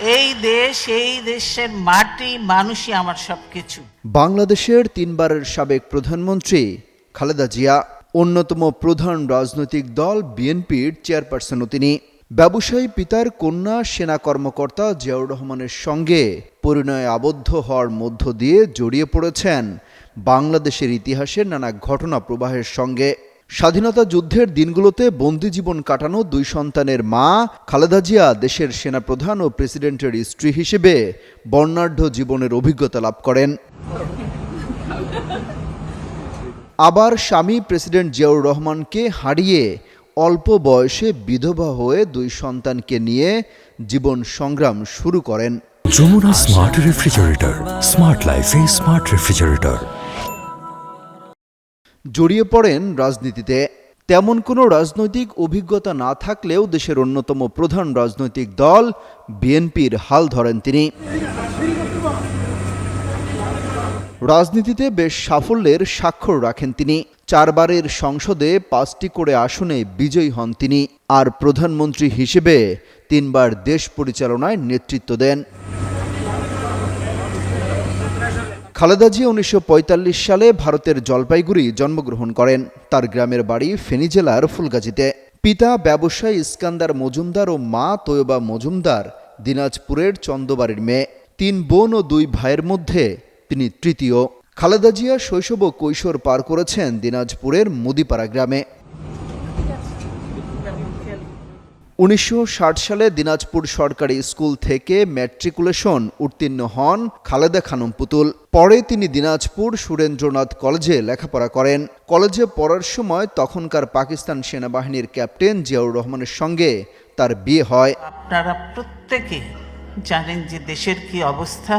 এই দেশ, এই দেশের মাটি, মানুষই আমার সবকিছু। বাংলাদেশের তিনবারের সাবেক প্রধানমন্ত্রী খালেদা জিয়া, অন্যতম প্রধান রাজনৈতিক দল বিএনপির চেয়ারপারসনও তিনি। ব্যবসায়ী পিতার কন্যা, সেনা কর্মকর্তা জিয়াউর রহমানের সঙ্গে পরিণয়ে আবদ্ধ হওয়ার মধ্য দিয়ে জড়িয়ে পড়েছেন বাংলাদেশের ইতিহাসের নানা ঘটনা প্রবাহের সঙ্গে। স্বাধীনতা যুদ্ধের দিনগুলোতে বন্দি জীবন কাটানো দুই সন্তানের মা, খালেদা জিয়া দেশের সেনাপ্রধান ও প্রেসিডেন্টের স্ত্রী হিসেবে বর্ণাঢ্য জীবনের অভিজ্ঞতা লাভ করেন। আবার স্বামী প্রেসিডেন্ট জিয়াউর রহমানকে হারিয়ে অল্প বয়সে বিধবা হয়ে দুই সন্তানকে নিয়ে জীবন সংগ্রাম শুরু করেন। যমুনা স্মার্ট রেফ্রিজারেটর স্মার্ট লাইফে স্মার্ট রেফ্রিজারেটর জড়িয়ে পড়েন রাজনীতিতে, তেমন কোনো রাজনৈতিক অভিজ্ঞতা না থাকলেও দেশের অন্যতম প্রধান রাজনৈতিক দল বিএনপির হাল ধরেন তিনি। রাজনীতিতে বেশ সাফল্যের স্বাক্ষর রাখেন তিনি। চারবারের সংসদে পাঁচটি করে আসনে বিজয়ী হন তিনি। আর প্রধানমন্ত্রী হিসেবে তিনবার দেশ পরিচালনায় নেতৃত্ব দেন। খালেদা জিয়া উনিশশো পঁয়তাল্লিশ সালে ভারতের জলপাইগুড়ি জন্মগ্রহণ করেন। তার গ্রামের বাড়ি ফেনী জেলার ফুলগাজীতে। পিতা ব্যবসায়ী ইস্কান্দার মজুমদার ও মা তৈয়বা মজুমদার দিনাজপুরের চন্দবাড়ির মেয়ে। তিন বোন ও দুই ভাইয়ের মধ্যে তিনি তৃতীয়। খালেদা জিয়া শৈশব ও কৈশোর পার করেছেন দিনাজপুরের মুদিপাড়া গ্রামে। উনিশশো ষাট সালে দিনাজপুর সরকারি স্কুল থেকে ম্যাট্রিকুলেশন উত্তীর্ণ হন খালেদা খানম পুতুল। পরে তিনি দিনাজপুর সুরেন্দ্রনাথ কলেজে লেখাপড়া করেন। কলেজে পড়ার সময় তখনকার পাকিস্তান সেনাবাহিনীর ক্যাপ্টেন জিয়াউর রহমানের সঙ্গে তার বিয়ে হয়। আপনারা প্রত্যেকে জানেন যে দেশের কি অবস্থা?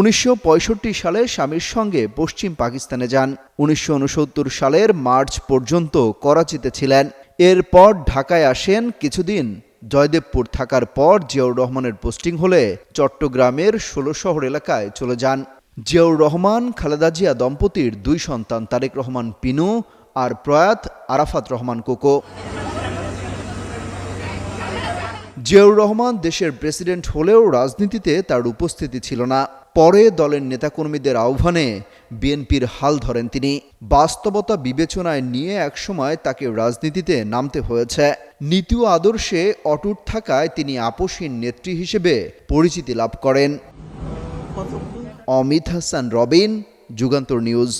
উনিশশো পঁয়ষট্টি সালে স্বামীর সঙ্গে পশ্চিম পাকিস্তানে যান। উনিশশো উনসত্তর সালের মার্চ পর্যন্ত করাচিতে ছিলেন। এরপর ঢাকায় আসেন কিছুদিন জয়দেবপুর থাকার পর জিয়াউর রহমানের পোস্টিং হলে চট্টগ্রামের ষোলো শহর এলাকায় চলে যান। জিয়াউর রহমান, খালেদা জিয়া দম্পতির দুই সন্তান, তারেক রহমান পিনু আর প্রয়াত আরাফাত রহমান কোকো। জিয়াউর রহমান দেশের প্রেসিডেন্ট হলেও রাজনীতিতে তার উপস্থিতি ছিল না। পরে দলের নেতাকর্মীদের আহ্বানে বিএনপির হাল ধরেন তিনি। বাস্তবতা বিবেচনায় নিয়ে একসময় তাকে রাজনীতিতে নামতে হয়েছে। নীতি ও আদর্শে অটুট থাকায় তিনি আপসীন নেত্রী হিসেবে পরিচিতি লাভ করেন। অমিত হাসান, রবিন, যুগান্তর নিউজ।